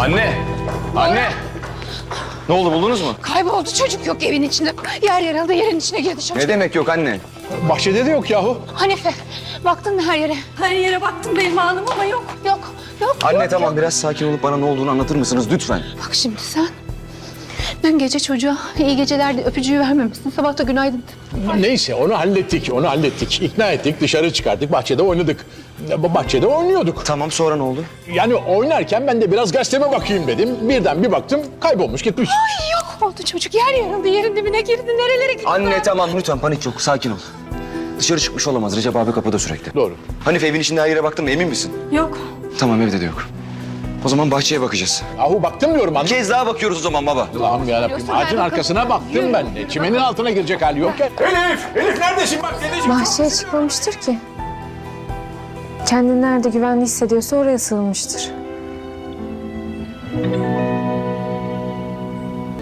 Anne! Anne! Ne oldu buldunuz mu? Kayboldu çocuk yok evin içinde. Yer yarıldı yerin içine girdi çocuk. Ne demek yok anne? Bahçede de yok yahu. Hanife baktın mı her yere? Her yere baktım benim hanım ama yok. Yok yok. Anne yok, tamam yok. biraz sakin olup bana ne olduğunu anlatır mısınız lütfen? Bak şimdi sen dün gece çocuğa iyi geceler de öpücüğü vermemişsin. Sabah da günaydın. Neyse onu hallettik, onu hallettik. İkna ettik, dışarı çıkardık, bahçede oynadık. Ya, Bahçede oynuyorduk. Tamam sonra ne oldu? Yani oynarken ben de biraz gazeteme bakayım dedim. Birden bir baktım kaybolmuş gitmiş. Ay yok oldu çocuk yer yarıldı yerin dibine girdi. Nerelere gitti? Anne tamam lütfen panik yok sakin ol. Dışarı çıkmış olamaz Recep abi kapıda sürekli. Doğru. Hanife evin içinde her yere baktın mı emin misin? Yok. Tamam evde de yok. O zaman bahçeye bakacağız. Yahu baktım diyorum Bir anne. kez daha bakıyoruz o zaman baba. Allah'ım yarabbim ağacın ben arkasına baktım ben de. Çimenin altına girecek hali yok. Elif! Elif neredesin bak dedeciğim. Bahçeye çıkmamıştır ki. Kendini nerede güvenli hissediyorsa oraya sığınmıştır.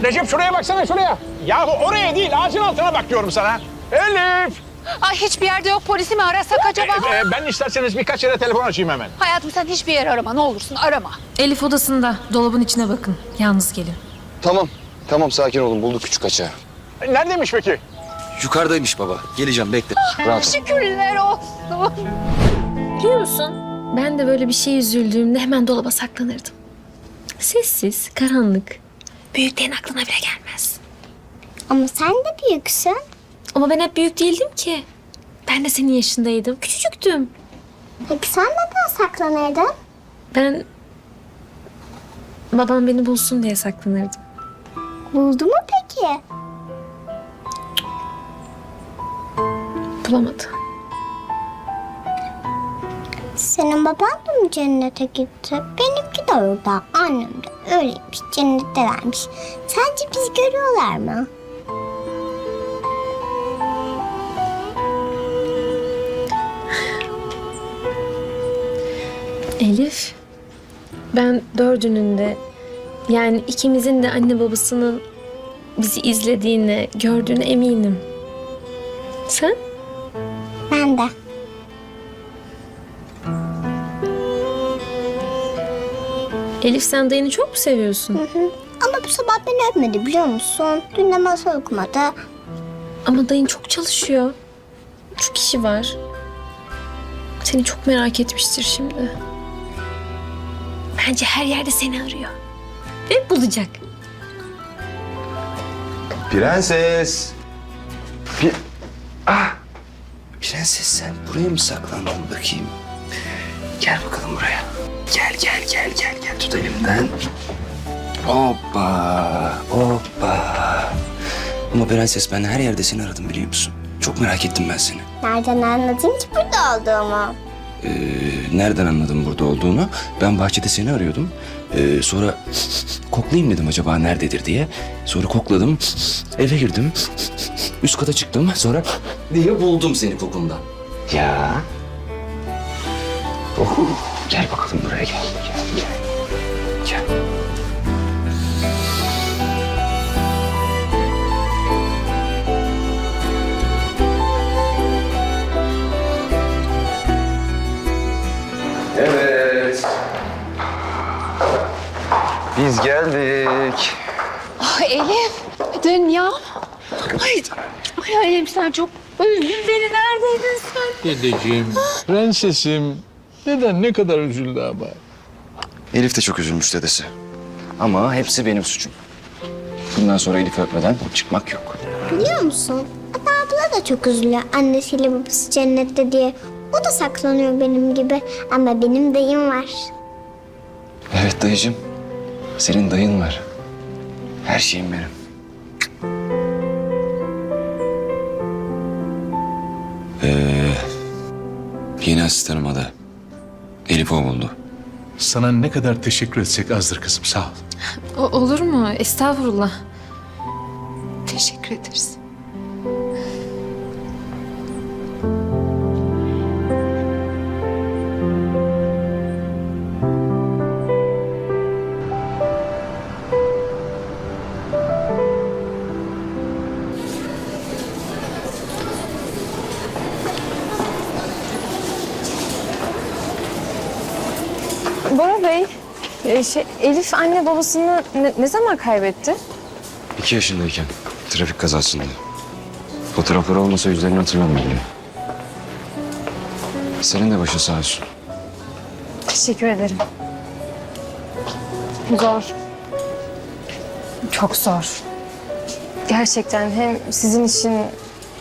Recep şuraya baksana şuraya. Yahu oraya değil ağacın altına bak diyorum sana. Elif! Ay hiçbir yerde yok polisi mi arasak acaba? Ee, e, ben isterseniz birkaç yere telefon açayım hemen. Hayatım sen hiçbir yer arama ne olursun arama. Elif odasında. Dolabın içine bakın. Yalnız gelin. Tamam. Tamam sakin olun bulduk küçük kaçağı. E, Neredeymiş peki? Yukarıdaymış baba. Geleceğim bekle. Rahat ol. Şükürler olsun. Biliyor musun? Ben de böyle bir şey üzüldüğümde hemen dolaba saklanırdım. Sessiz, karanlık. Büyüklerin aklına bile gelmez. Ama sen de büyüksün. Ama ben hep büyük değildim ki. Ben de senin yaşındaydım. Küçücüktüm. Peki sen neden saklanırdın? Ben... Babam beni bulsun diye saklanırdım. Buldu mu peki? Bulamadı. Senin baban da mı cennete gitti? Benimki de orada. Annem de öyleymiş. Cennettelermiş. Sence bizi görüyorlar mı? Elif, ben dördünün de yani ikimizin de anne babasının bizi izlediğine, gördüğüne eminim. Sen? Ben de. Elif sen dayını çok mu seviyorsun? Ama bu sabah beni öpmedi biliyor musun? Dün de masal okumadı. Ama dayın çok çalışıyor. Çok işi var. Seni çok merak etmiştir şimdi. Bence her yerde seni arıyor. Ve bulacak. Prenses. Bir... Ah! Prenses sen buraya mı saklandın bakayım? Gel bakalım buraya. Gel gel gel gel gel tut elimden. Hoppa hoppa. Ama prenses ben her yerde seni aradım biliyor musun? Çok merak ettim ben seni. Nereden anladın ki burada olduğumu? Ee, nereden anladım burada olduğunu? Ben bahçede seni arıyordum. Ee, sonra koklayayım dedim acaba nerededir diye. Sonra kokladım. Eve girdim. Üst kata çıktım. Sonra diye buldum seni kokundan. Ya. Oh, gel bakalım buraya gel. Gel gel. Gel. Evet. Biz geldik. Ah Elif dünya. Ay, ay Elif sen çok üzdün beni neredeydin sen? Dedeciğim, prensesim. Neden ne kadar üzüldü ama. Elif de çok üzülmüş dedesi. Ama hepsi benim suçum. Bundan sonra Elif öpmeden çıkmak yok. Biliyor musun? Ata abla da çok üzülüyor annesiyle babası cennette diye. O da saklanıyor benim gibi. Ama benim dayım var. Evet dayıcığım. Senin dayın var. Her şeyim benim. Ee, yeni asistanım adı. Elif o buldu. Sana ne kadar teşekkür etsek azdır kızım sağ ol. olur mu? Estağfurullah. Teşekkür ederiz. Ee, şey, Elif anne babasını ne, ne zaman kaybetti? İki yaşındayken trafik kazasında. Fotoğrafları olmasa yüzlerini hatırlamıyor bile. Senin de başın sağ olsun. Teşekkür ederim. Zor. Çok zor. Gerçekten hem sizin için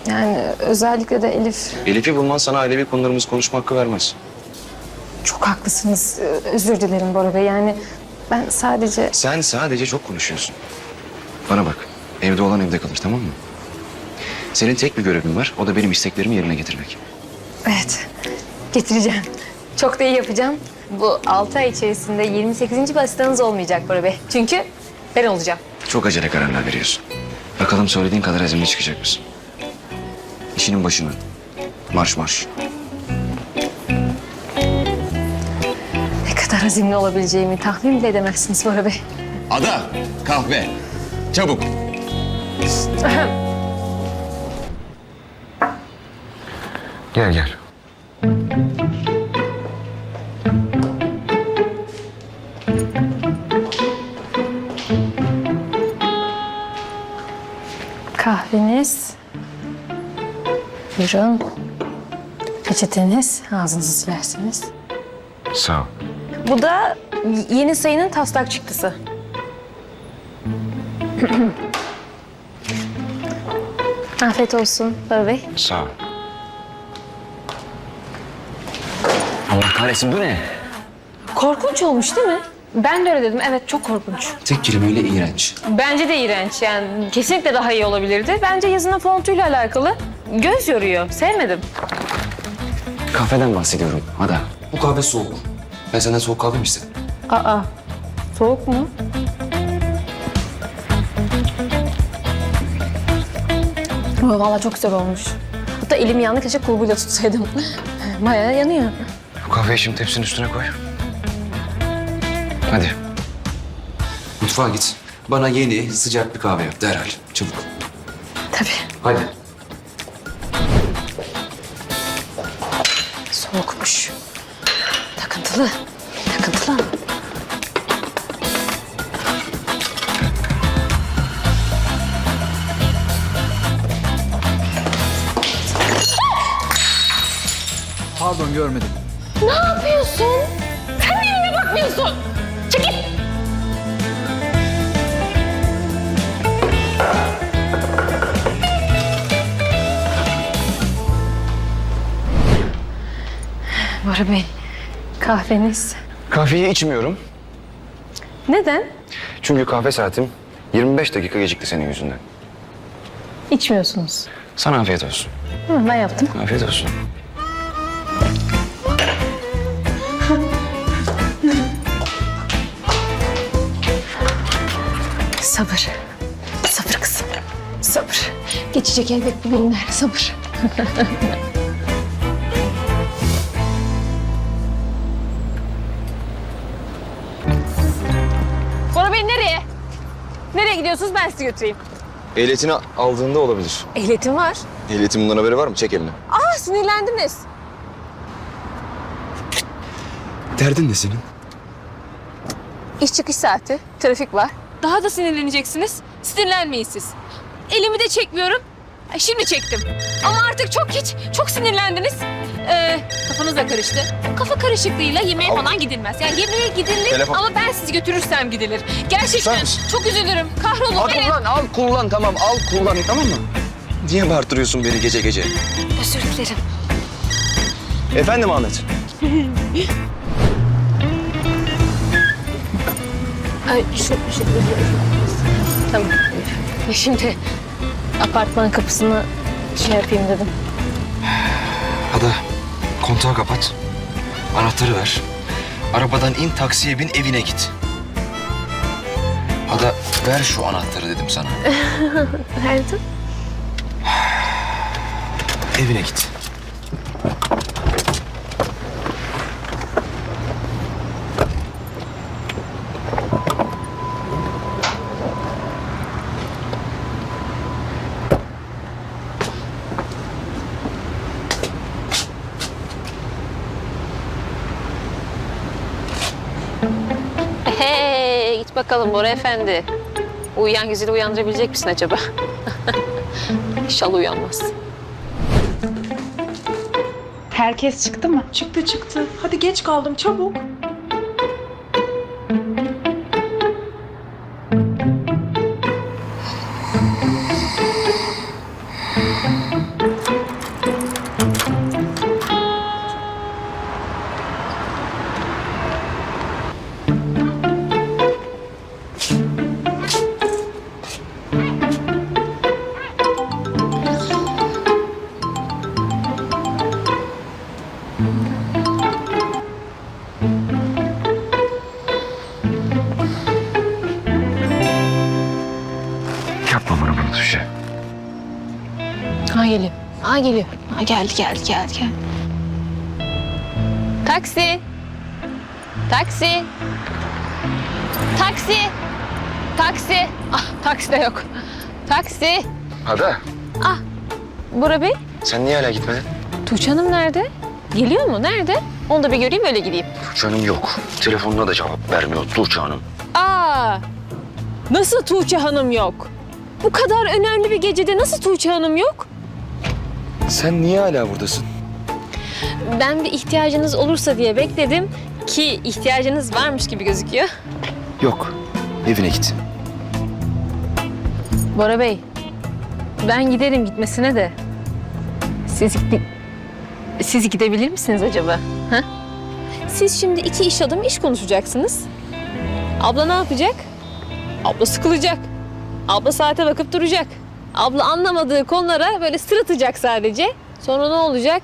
yani özellikle de Elif Elif'i bulman sana ailevi konularımızı konuşma hakkı vermez. Çok haklısınız. Ee, Özür dilerim Bora Bey. Yani ben sadece Sen sadece çok konuşuyorsun. Bana bak. Evde olan evde kalır tamam mı? Senin tek bir görevin var. O da benim isteklerimi yerine getirmek. evet getireceğim. Çok da iyi yapacağım. Bu 6 ay içerisinde 28. asistanınız olmayacak Bora Bey. Çünkü ben olacağım. Çok acele kararlar veriyorsun. Bakalım söylediğin kadar azimli çıkacak mısın? İşinin başına. Marş marş. Azimli olabileceğimi tahmin bile edemezsiniz Bora Bey. Ada, kahve. Çabuk. gel gel. Kahveniz. Buyurun. Peçeteniz. Ağzınızı silersiniz. Sağ ol. Bu da yeni sayının taslak çıktısı. Afiyet olsun Bora Bey. Sağ ol. Allah kahretsin bu ne? Korkunç olmuş değil mi? Ben de öyle dedim. Evet çok korkunç. Tek kelimeyle iğrenç. Bence de iğrenç. Yani kesinlikle daha iyi olabilirdi. Bence yazının fontuyla alakalı. Göz yoruyor. Sevmedim. Kahveden bahsediyorum Ada. Bu kahve soğuk. Ben senden soğuk mi istedim? Aa. Soğuk mu? Oo, Vallahi çok güzel olmuş. Hatta elim yandı keşke kulbuyla tutsaydım. Bayağı yanıyor. Bu kahveyi şimdi tepsinin üstüne koy. Hadi. Mutfağa git. Bana yeni sıcak bir kahve yap derhal. Çabuk. Tabii. Hadi. Soğukmuş. Takıntılı. Takıntılı ama. Pardon görmedim. Ne yapıyorsun? Sen elime bakmıyorsun. Çekil. Bora Bey, kahveniz. Kahveyi içmiyorum. Neden? Çünkü kahve saatim 25 dakika gecikti senin yüzünden. İçmiyorsunuz. Sana afiyet olsun. Hı, ben yaptım. Afiyet olsun. Sabır. Sabır kızım. Sabır. Geçecek elbet bu günler. Sabır. Nereye gidiyorsunuz? Ben sizi götüreyim. Ehliyetini aldığında olabilir. Ehliyetim var. Ehliyetin bundan haberi var mı? Çek elini. Aa sinirlendiniz. Derdin ne senin? İş çıkış saati. Trafik var. Daha da sinirleneceksiniz. Sinirlenmeyin siz. Elimi de çekmiyorum. Ay, Şimdi çektim. Ama artık çok hiç, çok sinirlendiniz. Ee, kafanız da karıştı. Kafa karışıklığıyla yemeğe falan gidilmez. Yani yemeğe gidilir Telefon. ama ben sizi götürürsem gidilir. Gerçekten çok üzülürüm. Kahrolun. Al hele- kullan, al kullan tamam. Al kullan tamam mı? Niye bağırtırıyorsun beni gece gece? Özür dilerim. Efendim Ahmet. Ay şu, şu. Tamam. Şimdi apartman kapısını şey yapayım dedim. Ada, kontağı kapat. Anahtarı ver. Arabadan in, taksiye bin, evine git. Ada, ver şu anahtarı dedim sana. Verdim. Evine git. Bakalım Bora Efendi. Uyuyan güzeli uyandırabilecek misin acaba? İnşallah uyanmaz. Herkes çıktı mı? Çıktı çıktı. Hadi geç kaldım çabuk. Ha geliyor. Ha geldi geldi geldi geldi. Taksi. Taksi. Taksi. Taksi. Ah taksi de yok. Taksi. Ada Bora Bey. sen niye hala gitmedin? Tuğçe Hanım nerede? Geliyor mu? Nerede? Onu da bir göreyim öyle gideyim. Tuğçe Hanım yok. Telefonuna da cevap vermiyor Tuğçe Hanım. Aa! Nasıl Tuğçe Hanım yok? Bu kadar önemli bir gecede nasıl Tuğçe Hanım yok? Sen niye hala buradasın? Ben bir ihtiyacınız olursa diye bekledim ki ihtiyacınız varmış gibi gözüküyor. Yok. Evine git. Bora Bey, ben giderim gitmesine de. Siz, siz gidebilir misiniz acaba? Ha? Siz şimdi iki iş adamı iş konuşacaksınız. Abla ne yapacak? Abla sıkılacak. Abla saate bakıp duracak. Abla anlamadığı konulara böyle sırıtacak sadece. Sonra ne olacak?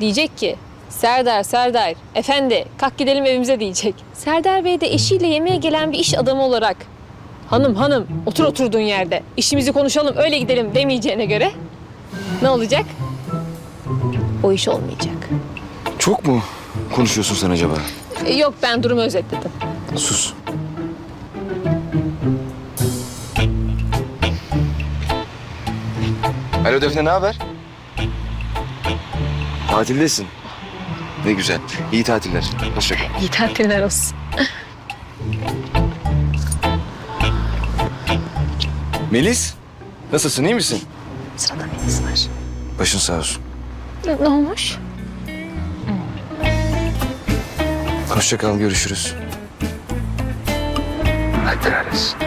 Diyecek ki Serdar, Serdar, efendi kalk gidelim evimize diyecek. Serdar Bey de eşiyle yemeğe gelen bir iş adamı olarak Hanım hanım otur oturduğun yerde. İşimizi konuşalım öyle gidelim demeyeceğine göre ne olacak? O iş olmayacak. Çok mu konuşuyorsun sen acaba? E, yok ben durumu özetledim. Sus. Alo Defne ne haber? Tatildesin. Ne güzel. İyi tatiller. Hoşça kal. İyi tatiller olsun. Melis, nasılsın? iyi misin? Sırada biriniz var. Başın sağ olsun. Ne, ne olmuş? Hoşça kal, görüşürüz. Hadi kahretsin.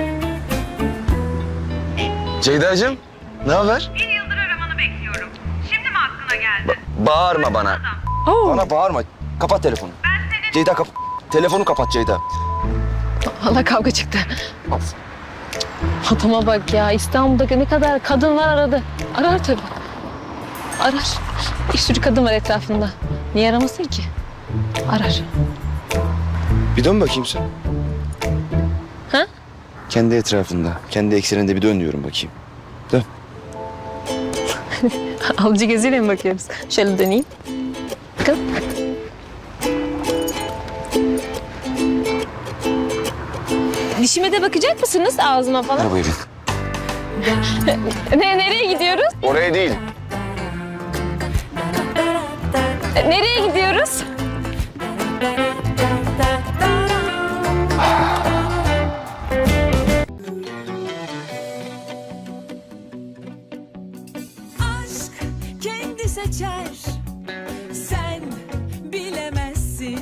Ceyda'cığım, ne haber? Bağırma bana. Bana bağırma. Kapat telefonu. Ceyda kap... Telefonu kapat Ceyda. Valla kavga çıktı. Adama bak ya İstanbul'daki ne kadar kadın var aradı. Arar tabii. Arar. Bir sürü kadın var etrafında. Niye aramasın ki? Arar. Bir dön bakayım sen. Ha? Kendi etrafında, kendi ekseninde bir dön diyorum bakayım. Alıcı gözüyle mi bakıyoruz? Şöyle döneyim. Bakın. Dişime de bakacak mısınız ağzıma falan? Arabayı bin. Ne, nereye gidiyoruz? Oraya değil. Nereye gidiyoruz? apologize.